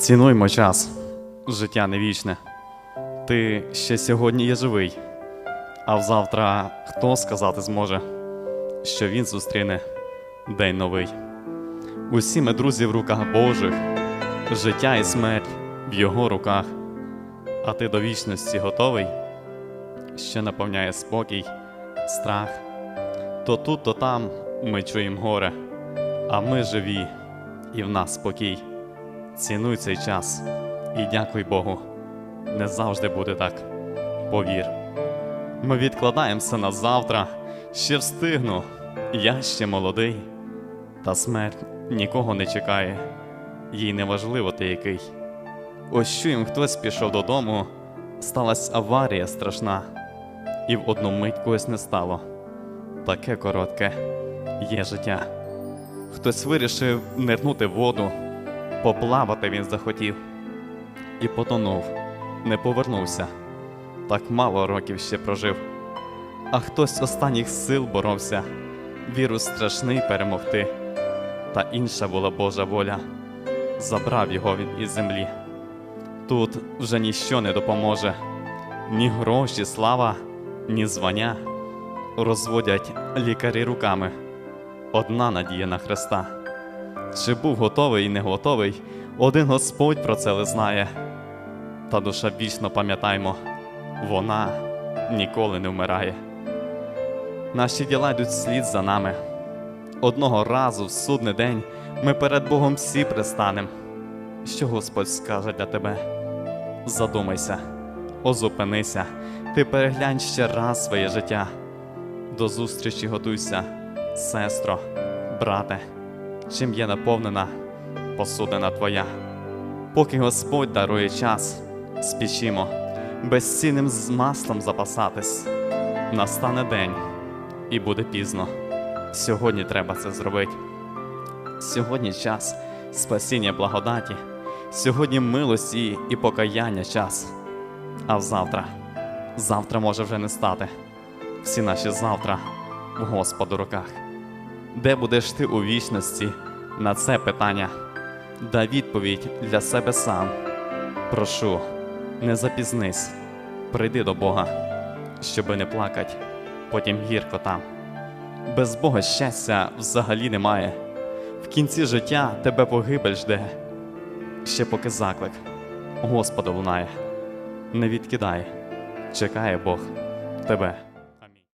Цінуймо час, життя не вічне. Ти ще сьогодні є живий, а взавтра хто сказати зможе, що він зустріне день новий. Усі ми друзі в руках Божих, життя і смерть в його руках, а ти до вічності готовий, що наповняє спокій, страх. То тут, то там ми чуємо горе, а ми живі, і в нас спокій. Цінуй цей час і дякуй Богу. Не завжди буде так. Повір. Ми відкладаємося на завтра, ще встигну, я ще молодий. Та смерть нікого не чекає, їй не важливо ти який. Ось чуєм, хтось пішов додому, сталася аварія страшна, і в одну мить когось не стало. Таке коротке є життя. Хтось вирішив нирнути воду, поплавати він захотів і потонув, не повернувся. Так мало років ще прожив. А хтось останніх сил боровся, вірус страшний перемогти. Та інша була Божа воля, забрав його він із землі. Тут вже ніщо не допоможе, ні гроші, слава, ні звання. Розводять лікарі руками. Одна надія на Христа. Чи був готовий і не готовий, один Господь про це ли знає. Та душа вічно пам'ятаймо, вона ніколи не вмирає. Наші діла йдуть слід за нами. Одного разу в судний день ми перед Богом всі пристанем. Що Господь скаже для тебе? Задумайся, озупинися, ти переглянь ще раз своє життя. До зустрічі готуйся, сестро, брате, чим є наповнена посудина твоя. Поки Господь дарує час, спішімо, безцінним з маслом запасатись. Настане день, і буде пізно. Сьогодні треба це зробити. Сьогодні час спасіння благодаті, сьогодні милості і покаяння час. А завтра, завтра може вже не стати. Всі наші завтра в Господу руках. Де будеш ти у вічності на це питання? Дай відповідь для себе сам. Прошу, не запізнись, прийди до Бога, щоби не плакать, потім гірко там. Без Бога щастя взагалі немає. В кінці життя тебе погибель жде. Ще поки заклик Господу лунає. Не відкидай, чекає Бог тебе.